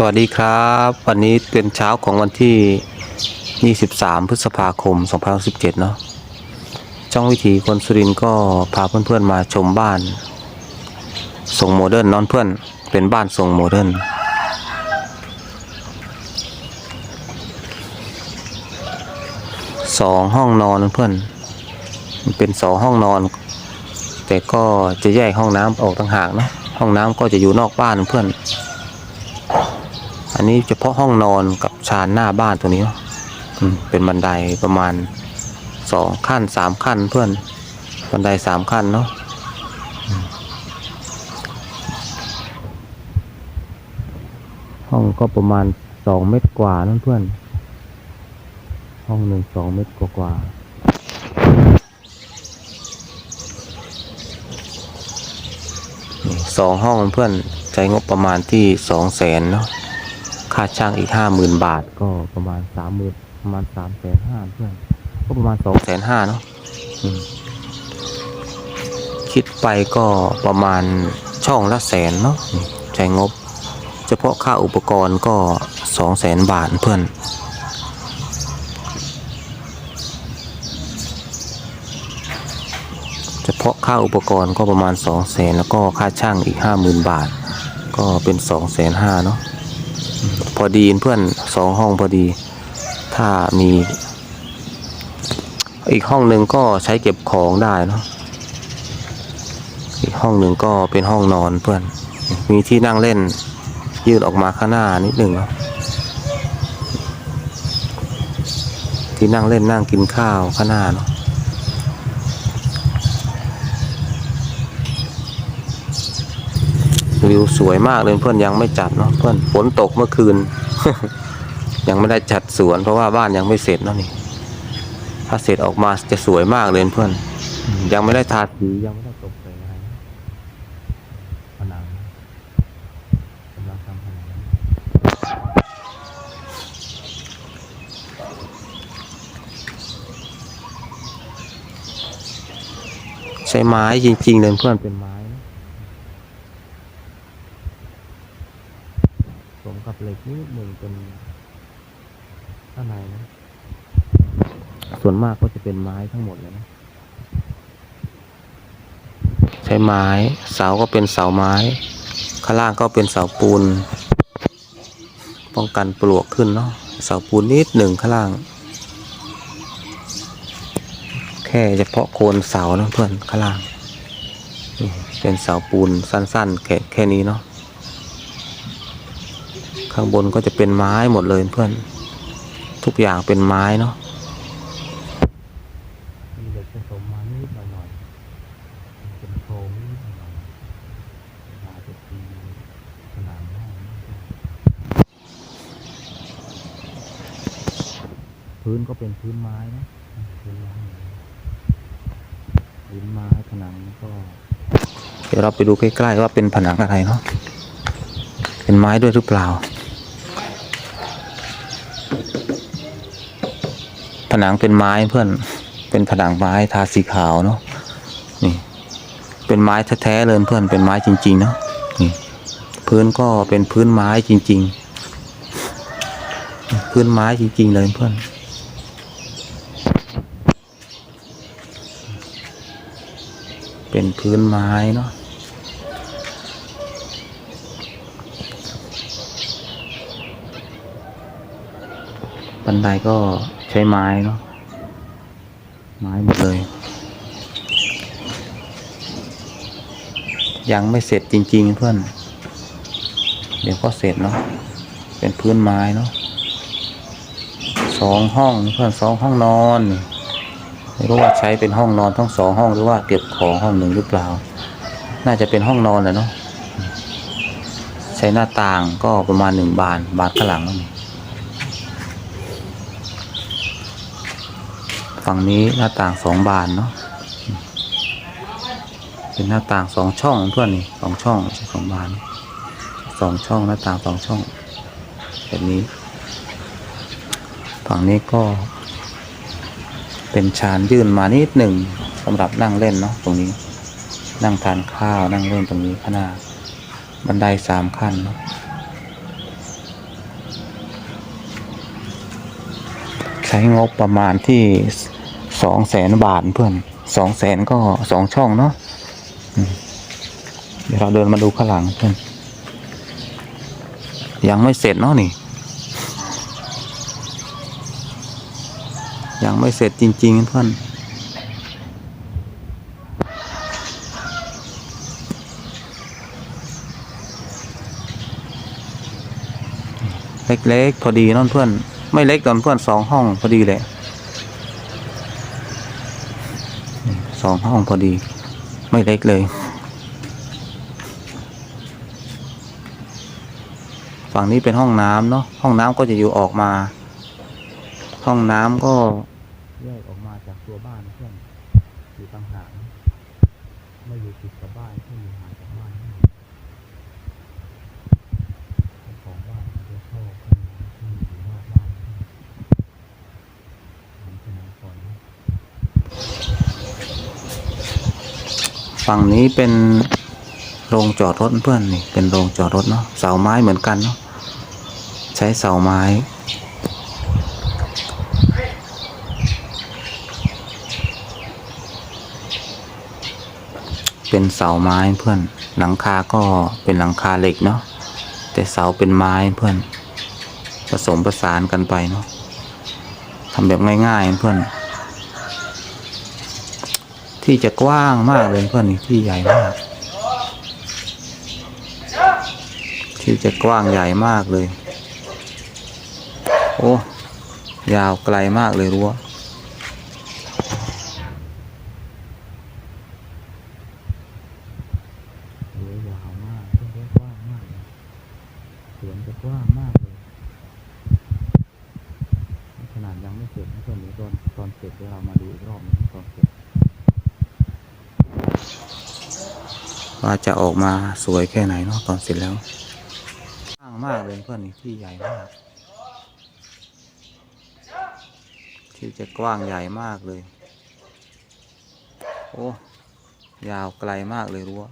สวัสดีครับ วันนี้เป็นเช้าของวันที่ 23 พฤษภาคม 2017 เนาะช่องวิถีคนสุรินก็พาเพื่อนๆมาชมบ้านทรงโมเดิร์นนอนเพื่อน เป็นบ้านทรงโมเดิร์นสองห้องนอนเพื่อนมันเป็นสองห้องนอน แต่ก็จะแยกห้องน้ำออกต่างหากนะห้องน้ำก็จะอยู่นอกบ้านเพื่อน อันนี้เฉพาะห้องนอนกับชานหน้าบ้านตัวนี้เป็นบันไดประมาณสองขั้นสามขั้นเพื่อนบันไดสามขั้นเนาะห้องก็ประมาณสองเมตรกว่านั่นเพื่อน ห้องหนึ่งสองเมตรกว่ากว่าสองห้องเพื่อนใช้งบประมาณที่สองแสนเนาะ ค่าช่างอีกห้าหมื่นบาทก็ประมาณสามหมื่นประมาณสามแสนห้าเพื่อนก็ประมาณสองแสนห้าเนาะอืมคิดไปก็ประมาณช่องละแสนเนาะอืมใช้งบ เฉพาะค่าอุปกรณ์ก็สองแสนบาทเพื่อนเฉพาะค่าอุปกรณ์ก็ประมาณสองแสนแล้วก็ค่าช่างอีกห้าหมื่นบาท ก็เป็นสองแสนห้าเนาะ พอดีเพื่อนสองห้องพอดี ถ้ามี อีกห้องหนึ่งก็ใช้เก็บของได้เนาะอีกห้องหนึ่งก็เป็นห้องนอนเพื่อน มีที่นั่งเล่น ยื่นออกมาข้างหน้านิดหนึ่งเนาะที่นั่งเล่นนั่งกินข้าวข้างหน้าเนาะ วิวสวยมากเลยเพื่อนยังไม่จัดเนาะเพื่อนฝนตกเมื่อคืน ยังไม่ได้จัดสวน เพราะว่าบ้านยังไม่เสร็จเนาะนี่ ถ้าเสร็จออกมาจะสวยมากเลยเพื่อน ยังไม่ได้ทาสียังไม่ได้ตกแต่งอะไรนะผนังกำลังทำผนังใช้ไม้จริงๆเลยเพื่อนเป็นไม้นะ สมกับเหล็กนิดหนึ่งเป็นข้างในนะ ส่วนมากก็จะเป็นไม้ทั้งหมดเลยนะ ใช้ไม้ เสาก็เป็นเสาไม้ ข้างล่างก็เป็นเสาปูน ป้องกันปลวกขึ้นเนาะ เสาปูนนิดหนึ่งข้างล่าง แค่เฉพาะโคนเสานะเพื่อนข้างล่าง เป็นเสาปูนสั้นๆ แค่แค่นี้เนาะ ข้างบนก็จะเป็นไม้หมดเลยเพื่อน ทุกอย่างเป็นไม้เนาะมีเหล็กผสมมานิดหน่อยๆเป็นโครงนิดหน่อยๆมาจะตีผนังห้องพื้นก็เป็นพื้นไม้นะพื้นไม้พื้นไม้ผนังก็เดี๋ยวเราไปดูใกล้ๆว่าเป็นผนังอะไรเนาะเป็นไม้ด้วยหรือเปล่า ผ นังเป็นไม้เพื่อน เป็นผนังไม้ทาสีขาวเนาะ นี่ เป็นไม้แท้ๆเลยเพื่อน เป็นไม้จริง ๆ เนาะ นี่ พื้นก็เป็นพื้นไม้จริง ๆ พื้นไม้จริง ๆ เลยเพื่อนเป็นพื้นไม้เนาะบันไดก็ ใช้ไม้เนาะไม้หมดเลย ยังไม่เสร็จจริง ๆ เพื่อน เดี๋ยวก็เสร็จเนาะเป็นพื้นไม้เนาะสองห้องเพื่อนสองห้องนอนไม่รู้ว่าใช้เป็นห้องนอนทั้งสองห้องหรือว่าเก็บของห้องหนึ่งหรือเปล่า น่าจะเป็นห้องนอนแหละเนาะใช้หน้าต่างก็ประมาณหนึ่งบานบานข้างหลังนั่นเอ ฝั่งนี้หน้าต่างสองบานเนาะเป็นหน้าต่างสองช่องเพื่อนนี่สองช่องสองบานสองช่องหน้าต่างสองช่อง แบบนี้ ฝั่งนี้ก็ เป็นชานยื่นมานิดหนึ่งสำหรับนั่งเล่นเนาะตรงนี้ นั่งทานข้าวนั่งเล่นตรงนี้ขนาดบันไดสามขั้นเนาะใช้งบประมาณที่ สองแสนบาทเพื่อนสองแสนก็สองช่องเนาะเดี๋ยวเราเดินมาดูข้างหลังเพื่อนยังไม่เสร็จเนาะนี่ ยังไม่เสร็จจริง ๆ เพื่อนเล็กๆพอดีเนอนเพื่อน ไม่เล็กตอนเพื่อนสองห้องพอดีเลย องห้องพอดี ไม่เล็กเลย ฝั่งนี้เป็นห้องน้ำเนาะห้องน้ำก็จะอยู่ออกมา ห้องน้ำก็แยกออกมาจากตัวบ้านเพื่อนอยู่ต่างหากไม่อยู่ติดกับบ้านเพื่อยู่หางจากบ้านเจ้าของบ้านจะเข้าห้องน้ำที่อยู่นอกบ้านผมสมัยก่อนนะ ฝั่งนี้เป็นโรงจอดรถเพื่อนนี่เป็นโรงจอดรถเนาะเสาไม้เหมือนกันเนาะใช้เสาไม้ เป็นเสาไม้เพื่อนหลังคาก็เป็นหลังคาเหล็กเนาะแต่เสาเป็นไม้เพื่อนผสมประสานกันไปเนาะทำแบบง่ายๆเพื่อน ที่จะกว้างมากเลยเพื่อนที่ใหญ่มาก ที่จะกว้างใหญ่มากเลย โอ้ ยาวไกลมากเลยรั้วยาวมากกว้างมากเลยสวนจะกว้างมากเลยขนาดยังไม่เสร็จนะเพื่อนเดี๋ยวตอนตอนเสร็จเดี๋ยวเรามาดูอีกรอบนึงตอนเสร็จ ว่าจะออกมาสวยแค่ไหนเนาะตอนเสร็จแล้วกว้างมากเลยเพื่อนนี่ที่ใหญ่มาก ที่จะกว้างใหญ่มากเลย โอ้ ยาวไกลมากเลยรั้ว